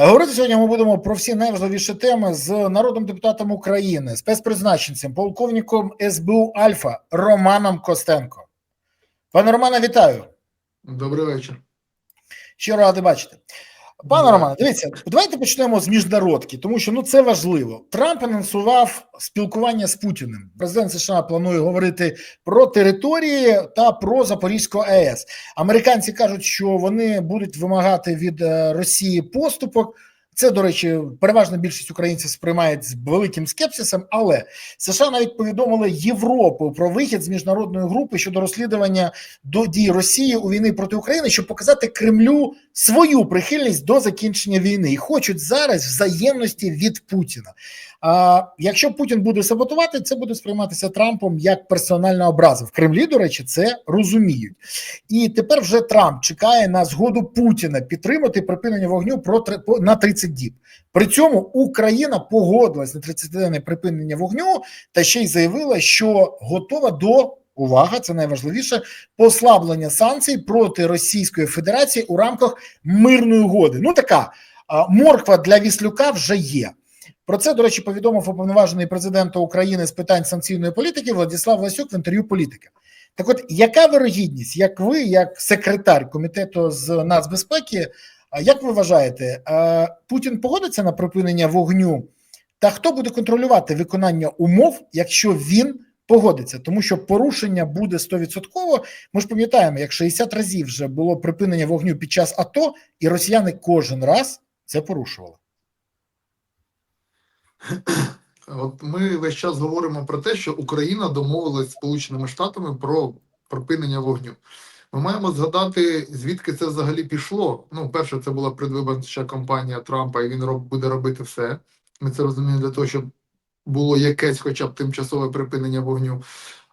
А Говорити сьогодні ми будемо про всі найважливіші теми з народним депутатом України, спецпризначенцем, полковником СБУ Альфа Романом Костенко. Пане Романе, вітаю. Добрий вечір. Щиро радий бачити. Пане Романе, дивіться, давайте почнемо з міжнародки, тому що ну це важливо. Трамп анонсував спілкування з Путіним. Президент США планує говорити про території та про Запорізьку АЕС. Американці кажуть, що вони будуть вимагати від е, Росії поступок. Це, до речі, переважна більшість українців сприймають з великим скепсисом, але США навіть повідомили Європу про вихід з міжнародної групи щодо розслідування до дій Росії у війни проти України, щоб показати Кремлю свою прихильність до закінчення війни і хочуть зараз взаємності від Путіна. А якщо Путін буде саботувати, це буде сприйматися Трампом як персональна образа. В Кремлі, до речі, це розуміють. І тепер вже Трамп чекає на згоду Путіна підтримати припинення вогню про на 30 діб. При цьому Україна погодилась на 30-денне припинення вогню та ще й заявила, що готова до увага, це найважливіше послаблення санкцій проти Російської Федерації у рамках мирної угоди. Ну така морква для Віслюка вже є. Про це, до речі, повідомив уповноважений президента України з питань санкційної політики Владислав Васюк в інтерв'ю політика. Так, от яка вирогідність, як ви, як секретар комітету з нацбезпеки, а як ви вважаєте, е, Путін погодиться на припинення вогню? Та хто буде контролювати виконання умов, якщо він погодиться? Тому що порушення буде 100%. Ми ж пам'ятаємо, як 60 разів вже було припинення вогню під час АТО, і росіяни кожен раз це порушували. От ми весь час говоримо про те, що Україна домовилась з Сполученими Штатами про припинення вогню. Ми маємо згадати, звідки це взагалі пішло. Ну, перше, це була предвиборча кампанія Трампа, і він роб, буде робити все. Ми це розуміємо для того, щоб було якесь, хоча б тимчасове припинення вогню.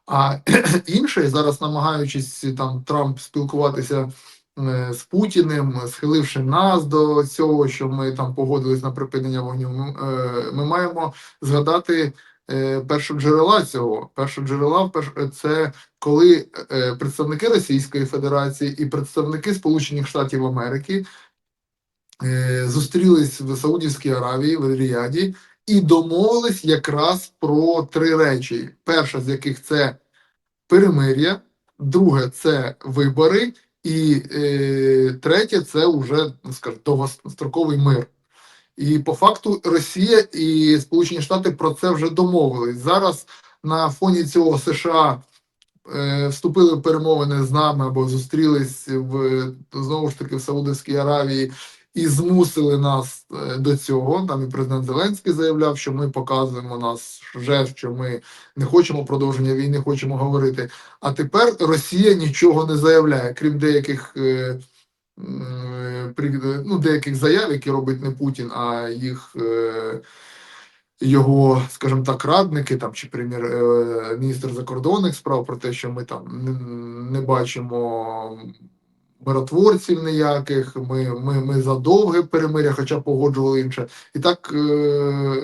А інше, зараз намагаючись там Трамп спілкуватися е, з Путіним, схиливши нас до цього, що ми там погодились на припинення вогню. Ми, е, ми маємо згадати першоджерела цього. Першоджерела перш- це коли е, представники Російської Федерації і представники Сполучених Штатів Америки е, зустрілись в Саудівській Аравії, в Ріаді, і домовились якраз про три речі: перша з яких це перемир'я, друге це вибори, і е, третє це вже ну, скажімо, довгостроковий мир. І по факту Росія і Сполучені Штати про це вже домовились. Зараз на фоні цього США е, вступили в перемовини з нами або зустрілись в знову ж таки в Саудовській Аравії і змусили нас е, до цього. Там і президент Зеленський заявляв, що ми показуємо нас вже, що ми не хочемо продовження війни, хочемо говорити. А тепер Росія нічого не заявляє, крім деяких. е, ну, деяких заяв, які робить не Путін, а їх е, його, скажімо так, радники там чи прем'єр е, міністр закордонних справ про те, що ми там не бачимо миротворців ніяких, ми, ми, ми за довге перемиря, хоча погоджували інше, і так е,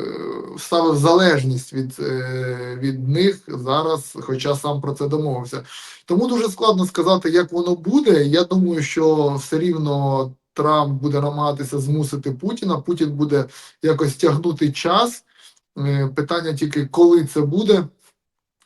ставив залежність від, е, від них зараз, хоча сам про це домовився. Тому дуже складно сказати, як воно буде. Я думаю, що все рівно Трамп буде намагатися змусити Путіна. Путін буде якось тягнути час. Е, Питання тільки коли це буде.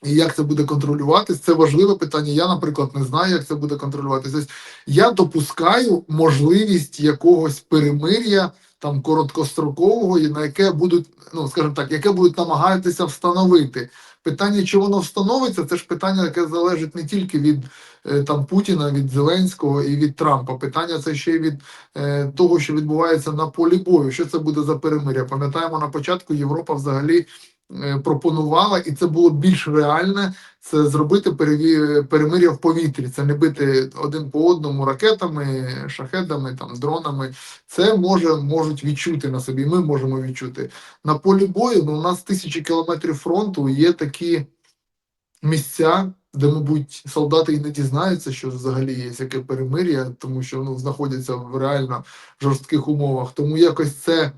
І як це буде контролюватись, це важливе питання. Я, наприклад, не знаю, як це буде контролюватись. Тобто я допускаю можливість якогось перемир'я там короткострокового, на яке будуть, ну скажімо так, яке будуть намагатися встановити. Питання, чи воно встановиться, це ж питання, яке залежить не тільки від е, там Путіна, від Зеленського і від Трампа. Питання це ще й від е, того, що відбувається на полі бою. Що це буде за перемир'я? Пам'ятаємо на початку Європа взагалі пропонувала, і це було більш реальне. Це зробити перемир'я в повітрі, це не бити один по одному ракетами, шахедами, там дронами. Це може можуть відчути на собі. Ми можемо відчути на полі бою. Ну у нас тисячі кілометрів фронту. Є такі місця, де, мабуть, солдати і не дізнаються, що взагалі є яке перемир'я, тому що ну знаходяться в реально жорстких умовах. Тому якось це е,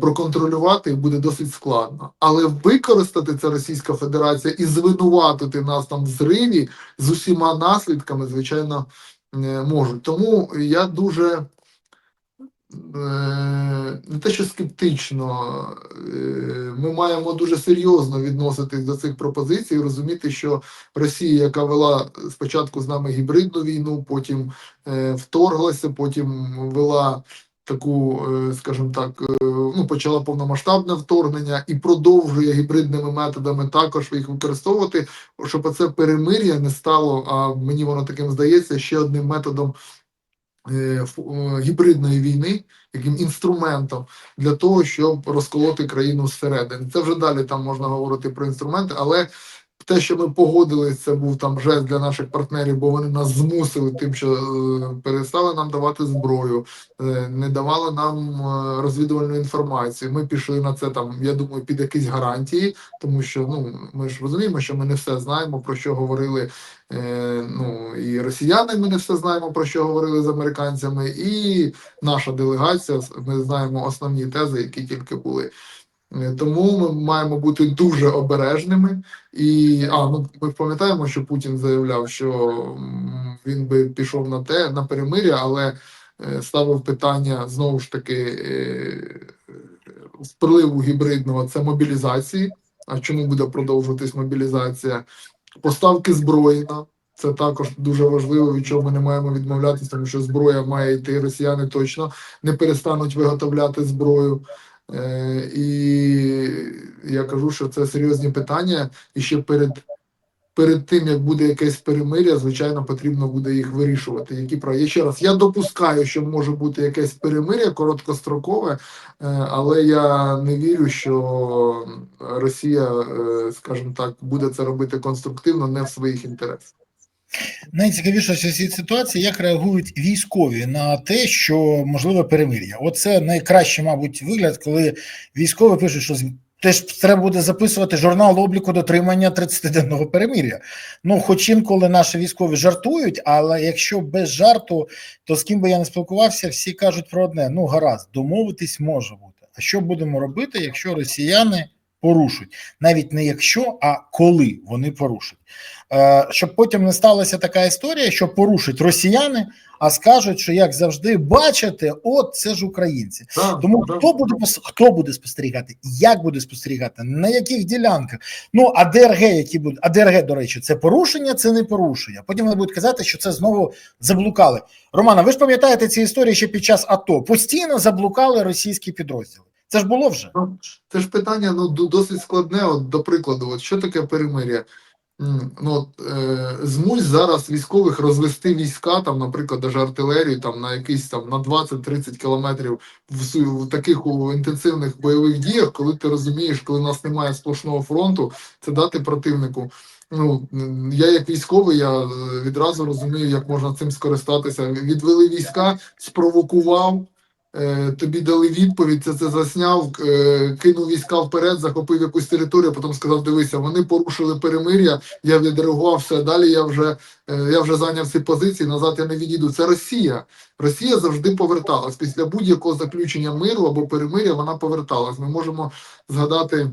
проконтролювати буде досить складно. Але використати це Російська Федерація і звинуватити нас там в зриві з усіма наслідками, звичайно, е, можуть. Тому я дуже е, не те, що скептично, е, ми маємо дуже серйозно відноситись до цих пропозицій, розуміти, що Росія, яка вела спочатку з нами гібридну війну, потім е, вторглася, потім вела таку, е, скажімо так, е, ну почала повномасштабне вторгнення і продовжує гібридними методами також їх використовувати, щоб це перемир'я не стало, а мені воно таким здається, ще одним методом е, гібридної війни, яким інструментом для того, щоб розколоти країну зсередини. Це вже далі там можна говорити про інструменти, але те, що ми погодились, це був там жест для наших партнерів, бо вони нас змусили тим, що е, перестали нам давати зброю, е, не давали нам е, розвідувальну інформацію. Ми пішли на це там, я думаю, під якісь гарантії, тому що ну ми ж розуміємо, що ми не все знаємо про що говорили. Ну і росіяни, ми не все знаємо про що говорили з американцями, і наша делегація. Ми знаємо основні тези, які тільки були. Тому ми маємо бути дуже обережними. І а ну ми пам'ятаємо, що Путін заявляв, що він би пішов на те на перемиря, але е, ставив питання знову ж таки е, впливу гібридного це мобілізації. А чому буде продовжуватись мобілізація? Поставки зброї нам. Це також дуже важливо, від чого ми не маємо відмовлятися, тому що зброя має йти. Росіяни точно не перестануть виготовляти зброю. Е, і я кажу, що це серйозні питання, і ще перед, перед тим, як буде якесь перемиря, звичайно, потрібно буде їх вирішувати. Які права. Ще раз, я допускаю, що може бути якесь перемиря короткострокове, е, але я не вірю, що Росія, е, скажімо так, буде це робити конструктивно, не в своїх інтересах. Найцікавіше що ситуації, як реагують військові на те, що можливе перемир'я. Оце найкращий, мабуть, вигляд, коли військові пишуть, що теж треба буде записувати журнал обліку дотримання 30-денного перемир'я. Ну, хоч інколи наші військові жартують, але якщо без жарту, то з ким би я не спілкувався, всі кажуть про одне: ну гаразд, домовитись може бути. А що будемо робити, якщо росіяни порушать? Навіть не якщо, а коли вони порушать. Е, щоб потім не сталася така історія, що порушать росіяни, а скажуть, що як завжди, бачите, от це ж українці. Так, Тому так. хто буде хто буде спостерігати, як буде спостерігати, на яких ділянках? Ну а ДРГ, які будуть, а ДРГ, до речі, це порушення, це не порушення. Потім вони будуть казати, що це знову заблукали. Романа, ви ж пам'ятаєте ці історії ще під час АТО? Постійно заблукали російські підрозділи. Це ж було вже. Ну, це ж питання ну, досить складне. От, до прикладу, от, що таке перемир'я? Ну, е, змусь зараз військових розвести війська, там, наприклад, даже артилерію там, на якісь там на 20-30 кілометрів в, в таких у, інтенсивних бойових діях, коли ти розумієш, коли нас немає сплошного фронту, це дати противнику. Ну, я як військовий, я е, відразу розумію, як можна цим скористатися. Відвели війська, спровокував. Е, тобі дали відповідь, це це засняв, е, кинув війська вперед, захопив якусь територію, потім сказав: дивися, вони порушили перемир'я, я відреагував все. Далі я вже е, я вже зайняв ці позиції, назад я не відійду. Це Росія. Росія завжди поверталась. Після будь-якого заключення миру або перемир'я вона поверталась. Ми можемо згадати.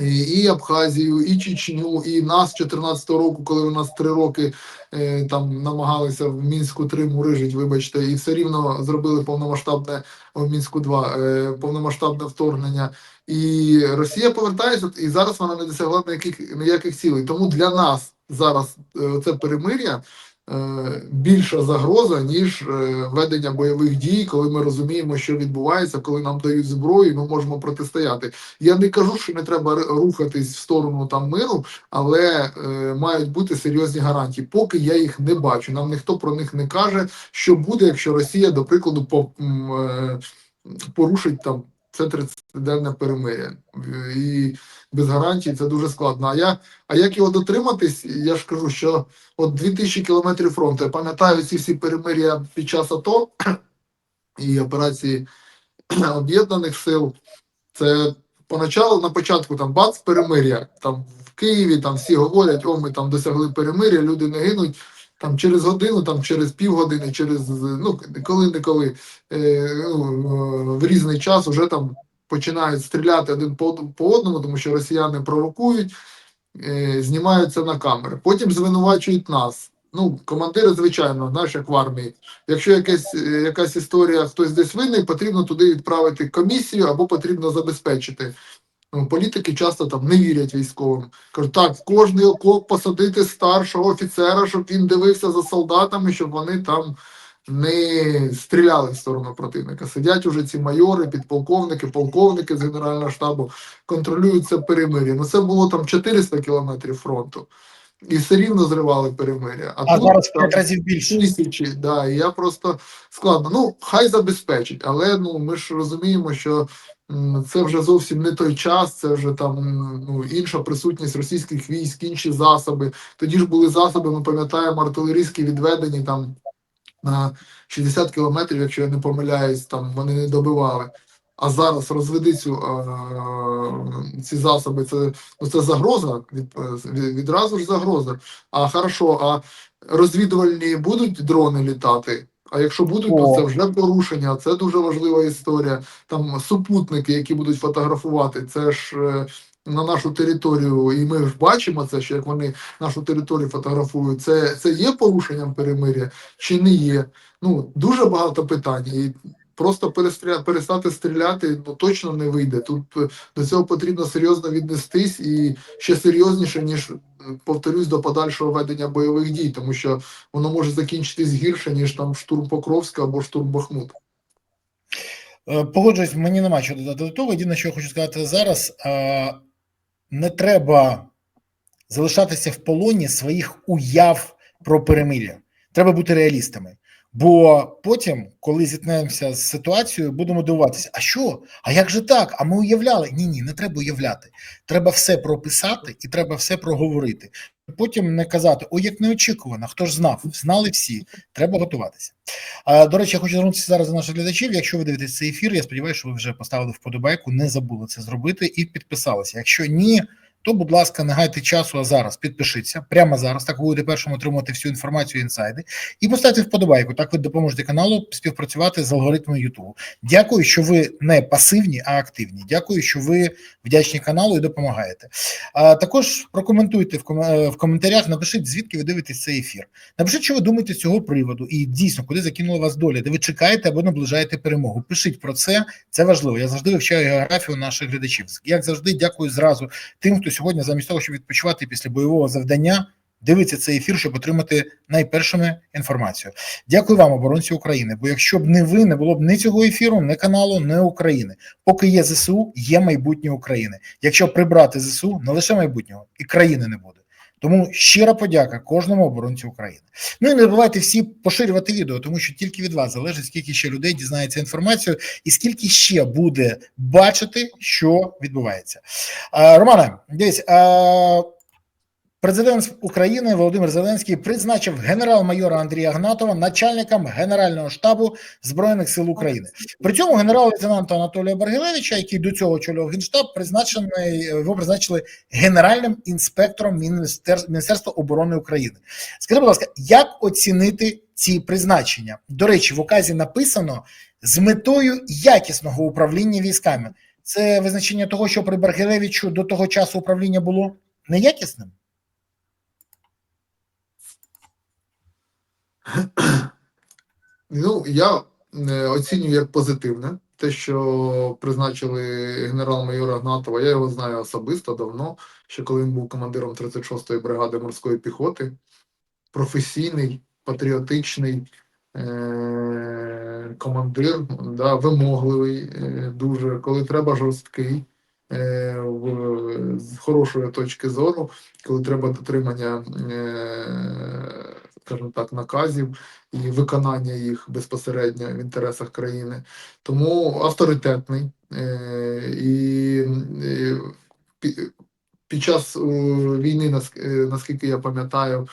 І і Абхазію, і Чечню, і нас 14-го року, коли у нас три роки е, там намагалися в мінську 3 мурижить, вибачте, і все рівно зробили повномасштабне в мінську 2 е, повномасштабне вторгнення. І Росія повертається, і зараз вона не досягла ніяких ніяких цілей. Тому для нас зараз е, це перемир'я е, більша загроза, ніж е, ведення бойових дій, коли ми розуміємо, що відбувається, коли нам дають зброю, і ми можемо протистояти. Я не кажу, що не треба рухатись в сторону там миру, але е, мають бути серйозні гарантії. Поки я їх не бачу. Нам ніхто про них не каже, що буде, якщо Росія, до прикладу, по, е, порушить там це 30-денне перемир'я. Е, І без гарантій це дуже складно. А я, а як його дотриматись? Я ж кажу, що от 2000 кілометрів фронту. Я пам'ятаю ці всі перемир'я під час АТО і операції об'єднаних сил. Це поначалу на початку там бац, перемир'я. Там в Києві там всі говорять, о, ми там досягли перемир'я, люди не гинуть. Там через годину, там через півгодини, через ну коли-неколи е, ну, е, в різний час вже там починають стріляти один по, одному, тому що росіяни провокують, е, знімаються на камери. Потім звинувачують нас. Ну, командири, звичайно, знаєш, як в армії. Якщо якась, е, якась історія, хтось десь винний, потрібно туди відправити комісію або потрібно забезпечити. Ну, політики часто там не вірять військовим. Кажуть, так, в кожний окоп посадити старшого офіцера, щоб він дивився за солдатами, щоб вони там не стріляли в сторону противника. Сидять уже ці майори, підполковники, полковники з Генерального штабу, контролюють це перемир'я. Ну це було там 400 кілометрів фронту. І все рівно зривали перемир'я. А тут зараз там разів більше. тисячі, да, і я просто складно. Ну, хай забезпечить, але ну ми ж розуміємо, що це вже зовсім не той час, це вже там ну, інша присутність російських військ, інші засоби. Тоді ж були засоби, ми пам'ятаємо, артилерійські відведені там на 60 кілометрів, якщо я не помиляюсь, там вони не добивали. А зараз розведи цю е, ці засоби. Це ну це загроза від, від відразу ж загроза. А хорошо, а розвідувальні будуть дрони літати. А якщо будуть, то це вже порушення. Це дуже важлива історія. Там супутники, які будуть фотографувати, це ж е, на нашу територію, і ми ж бачимо це, що як вони нашу територію фотографують. Це, це є порушенням перемир'я чи не є? Ну дуже багато питань. І просто перестати стріляти ну точно не вийде. Тут е, до цього потрібно серйозно віднестись і ще серйозніше, ніж повторюсь, до подальшого ведення бойових дій, тому що воно може закінчитись гірше, ніж там штурм Покровська або штурм Бахмут. Е, Погоджуюсь, мені нема що додати до того. Єдине, що я хочу сказати зараз, е, не треба залишатися в полоні своїх уяв про перемир'я. Треба бути реалістами. Бо потім, коли зіткнемося з ситуацією, будемо дивуватися: а що? А як же так? А ми уявляли? Ні, ні, не треба уявляти. Треба все прописати і треба все проговорити. Потім не казати, о, як неочікувано, хто ж знав, знали всі. Треба готуватися. А, до речі, я хочу звернутися зараз до наших глядачів. Якщо ви дивитесь цей ефір, я сподіваюся, що ви вже поставили вподобайку, не забули це зробити і підписалися. Якщо ні, то, будь ласка, не гайте часу, а зараз підпишіться прямо зараз. Так ви будете першим отримувати всю інформацію інсайди. І поставте вподобайку. Так ви допоможете каналу співпрацювати з алгоритмом Ютубу. Дякую, що ви не пасивні, а активні. Дякую, що ви вдячні каналу і допомагаєте. А також прокоментуйте в ком- е, в коментарях, напишіть, звідки ви дивитесь цей ефір. Напишіть, що ви думаєте з цього приводу, і дійсно, куди закинула вас доля, де ви чекаєте або наближаєте перемогу. Пишіть про це, це важливо. Я завжди вивчаю географію наших глядачів. Як завжди, дякую зразу тим, хто сьогодні, замість того, щоб відпочивати після бойового завдання, дивиться цей ефір, щоб отримати найпершими інформацію. Дякую вам, оборонці України. Бо якщо б не ви, не було б ні цього ефіру, ні каналу, ні України. Поки є ЗСУ, є майбутнє України. Якщо прибрати ЗСУ, не лише майбутнього, і країни не буде. Тому щира подяка кожному оборонцю України. Ну і не забувайте всі поширювати відео, тому що тільки від вас залежить, скільки ще людей дізнається інформацію, і скільки ще буде бачити, що відбувається. А, Романе, дивіться. а, президент України Володимир Зеленський призначив генерал-майора Андрія Гнатова начальником Генерального штабу Збройних сил України. При цььому генерал-лейтенанта Анатолія Бергелевича, який до цього очолював генштаб, призначений його призначили генеральним інспектором Міністерства оборони України. Скажи, будь ласка, як оцінити ці призначення? До речі, в указі написано з метою якісного управління військами. Це визначення того, що при Бергелевичу до того часу управління було неякісним. Ну, я е, оцінюю як позитивне те, що призначили генерал-майора Гнатова. Я його знаю особисто давно, ще коли він був командиром 36-ї бригади морської піхоти. Професійний, патріотичний е- командир, да, вимогливий, е- дуже, коли треба жорсткий. е, в- З хорошої точки зору, коли треба дотримання, е, скажімо так, наказів, і виконання їх безпосередньо в інтересах країни. Тому авторитетний е, і, і під час е, війни, нас- е, наскільки я пам'ятаю,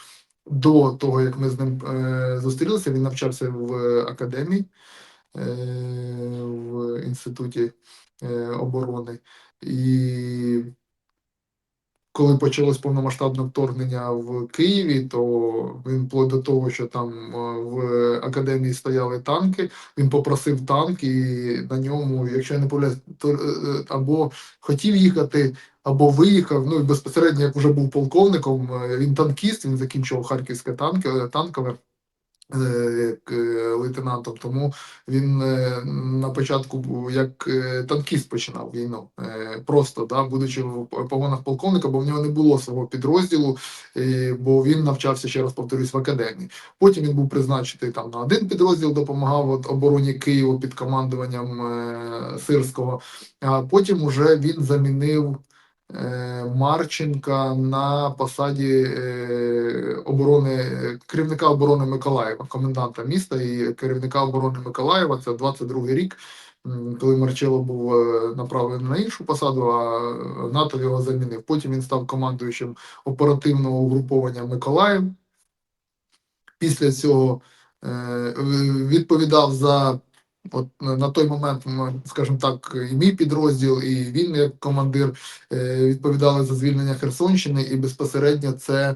до того як ми з ним е, зустрілися, він навчався в академії е, в інституті е, оборони. І коли почалось повномасштабне вторгнення в Києві, то він вплоть до того, що там е, в академії стояли танки, він попросив танк, і на ньому, якщо я не помиляюсь, то е, е, або хотів їхати, або виїхав. Ну і безпосередньо, як вже був полковником, він танкіст, він закінчував харківське танк, танкове. Е, е, лейтенантом, тому він е, на початку як танкіст починав війну. Просто да, будучи в погонах полковника, бо в нього не було свого підрозділу, бо він навчався ще раз повторюсь в академії. Потім він був призначений там на один підрозділ, допомагав от, обороні Києва під командуванням Сирського. А потім уже він замінив Марченка на посаді е, оборони е, керівника оборони Миколаєва, коменданта міста і керівника оборони Миколаєва. Це 22-й рік, коли Марчело був е, направлений на іншу посаду, а НАТО його замінив. Потім він став командуючим оперативного угруповання Миколаїв. Після цього е, відповідав за от на той момент, скажімо так, і мій підрозділ, і він як командир е, відповідали за звільнення Херсонщини, і безпосередньо це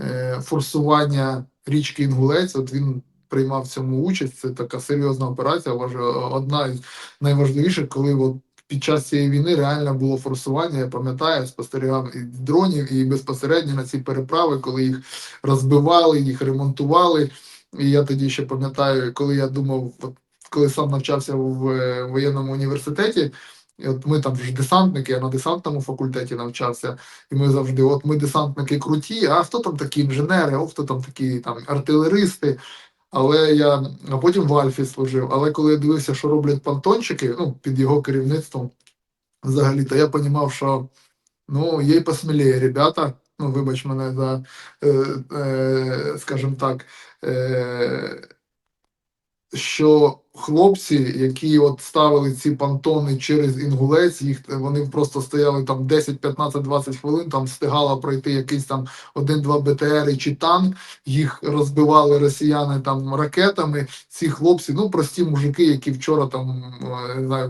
е, форсування річки Інгулець. От він приймав в цьому участь. Це така серйозна операція. одна із найважливіших, коли от під час цієї війни реально було форсування. Я пам'ятаю, спостерігав і дронів, і безпосередньо на ці переправи, коли їх розбивали, їх ремонтували. І я тоді ще пам'ятаю, коли я думав, от коли сам навчався в е, воєнному університеті. І от ми там ж десантники, я на десантному факультеті навчався, і ми завжди, от ми десантники круті, а хто там такі інженери, о, хто там такі там артилеристи. Але я а потім в Альфі служив. Але коли я дивився, що роблять понтончики, ну, під його керівництвом, взагалі, то я розумів, що ну, є й посміліє ребята. Ну, вибач мене за, е, е, скажімо так, е, що хлопці, які от ставили ці понтони через інгулець, їх вони просто стояли там 10, 15, 20 хвилин, там встигала пройти якийсь там один-два БТР чи танк, їх розбивали росіяни там ракетами. Ці хлопці, ну прості мужики, які вчора там е, не знаю,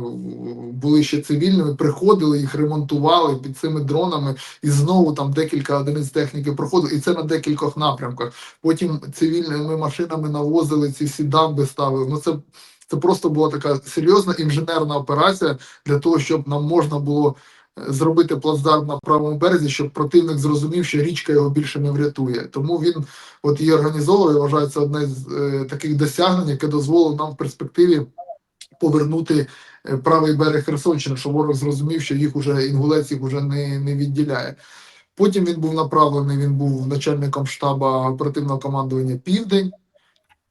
були ще цивільними, приходили, їх ремонтували під цими дронами, і знову там декілька одиниць техніки проходили, і це на декількох напрямках. Потім цивільними машинами навозили ці всі дамби ставили. Ну це, це просто була така серйозна інженерна операція для того, щоб нам можна було е, зробити плацдарм на правому березі, щоб противник зрозумів, що річка його більше не врятує. Тому він от її організовує. я Вважаю, одне з е, таких досягнень, яке дозволило нам в перспективі повернути е, правий берег Херсонщини, щоб ворог зрозумів, що їх уже інгулець їх уже не, не відділяє. Потім він був направлений, він був начальником штабу оперативного командування Південь.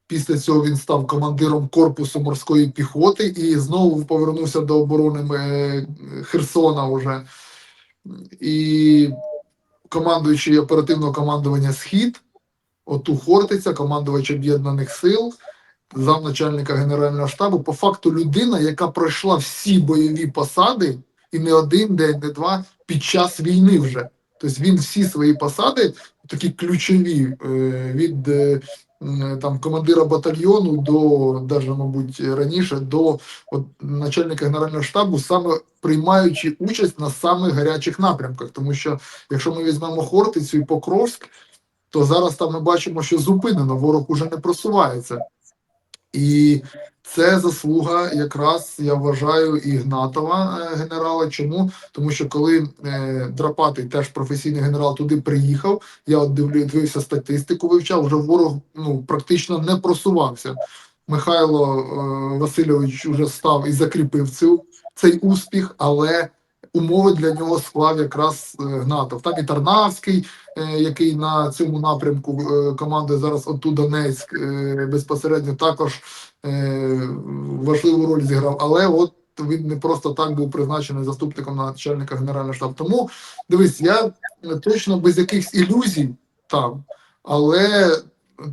Після цього він став командиром корпусу морської піхоти і знову повернувся до оборони е, Херсона уже. І командуючий оперативного командування Схід, Оту Хортиця, командувач об'єднаних сил, замначальника Генерального штабу, по факту людина, яка пройшла всі бойові посади, і не один день, не два, під час війни вже. Тобто він всі свої посади, такі ключові, е, від е, там командира батальйону до, даже, мабуть, раніше, до от, начальника Генерального штабу, саме приймаючи участь на самих гарячих напрямках. Тому що якщо ми візьмемо Хортицю і Покровськ, то зараз там ми бачимо, що зупинено, ворог уже не просувається. І це заслуга якраз, я вважаю, Ігнатова е, генерала. Чому? Тому що коли е, Драпатий, теж професійний генерал, туди приїхав, я от дивився статистику, вивчав, вже ворог ну, практично не просувався. Михайло е, Васильович вже став і закріпив цю, цей успіх, але умови для нього склав якраз е, Гнатов. Там і Тарнавський, е, який на цьому напрямку е, командує зараз оту Донецьк, безпосередньо також важливу роль зіграв. Але от він не просто так був призначений заступником начальника генерального штабу. Тому дивись, я точно без якихось ілюзій там, але,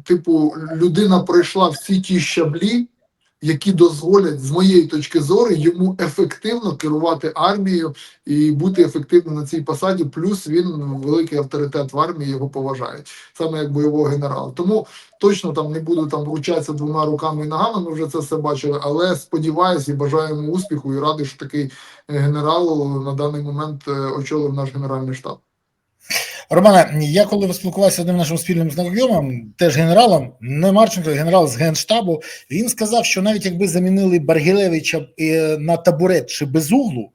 типу, людина пройшла всі ті щаблі. Які дозволять з моєї точки зору йому ефективно керувати армією і бути ефективним на цій посаді. Плюс він великий авторитет в армії, його поважають саме як бойового генерала. Тому точно там не буду там вручатися двома руками і ногами. Ми вже це все бачили. Але сподіваюся і бажаю йому успіху і радий, що такий е, генерал на даний момент е, очолив наш генеральний штаб. Романе, я коли спілкувався з одним нашим спільним знайомим, теж генералом, не Марченко, генерал з генштабу, він сказав, що навіть якби замінили Баргілевича е, на табурет чи безуглу,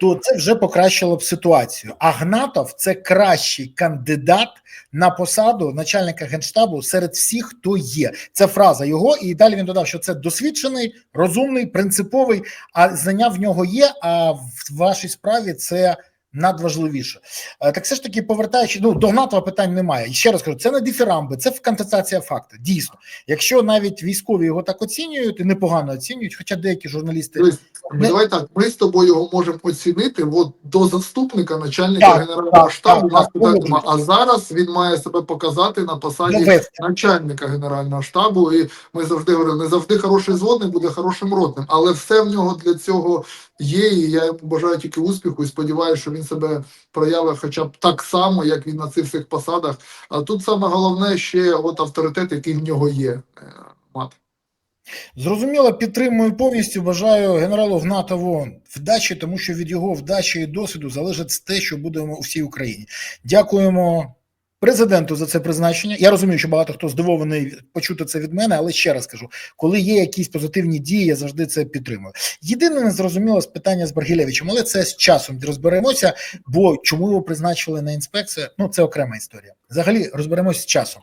то це вже покращило б ситуацію. А Гнатов це кращий кандидат на посаду начальника генштабу серед всіх, хто є. Це фраза його, і далі він додав, що це досвідчений, розумний, принциповий, а знання в нього є. А в вашій справі це надважливіше. Е, Так все ж таки, повертаючи ну, до Гнатова питань немає. І ще раз кажу, це не дифірамби, це констатація факту. Дійсно, якщо навіть військові його так оцінюють і непогано оцінюють, хоча деякі журналісти Тобто, Не- Давай так, ми з тобою його можемо оцінити от до заступника начальника Так, генерального так, штабу. так, у нас так, питань А зараз він має себе показати на посаді довести. начальника генерального штабу. І ми завжди говорили, не завжди хороший зводний буде хорошим ротним, але все в нього для цього є. І я йому бажаю тільки успіху і сподіваюся, що він себе проявить хоча б так само, як він на цих всіх посадах. А тут саме головне ще от авторитет, який в нього є. е, мати. Зрозуміло, підтримую повністю. Бажаю генералу Гнатову вдачі, тому що від його вдачі і досвіду залежить те, що будемо у всій Україні. Дякуємо президенту за це призначення. Я розумію, що багато хто здивований почути це від мене, але ще раз кажу: коли є якісь позитивні дії, я завжди це підтримую. Єдине незрозуміло з питання з Баргілевичем, але це з часом розберемося. Бо чому його призначили на інспекцію? Ну це окрема історія. Взагалі розберемося з часом.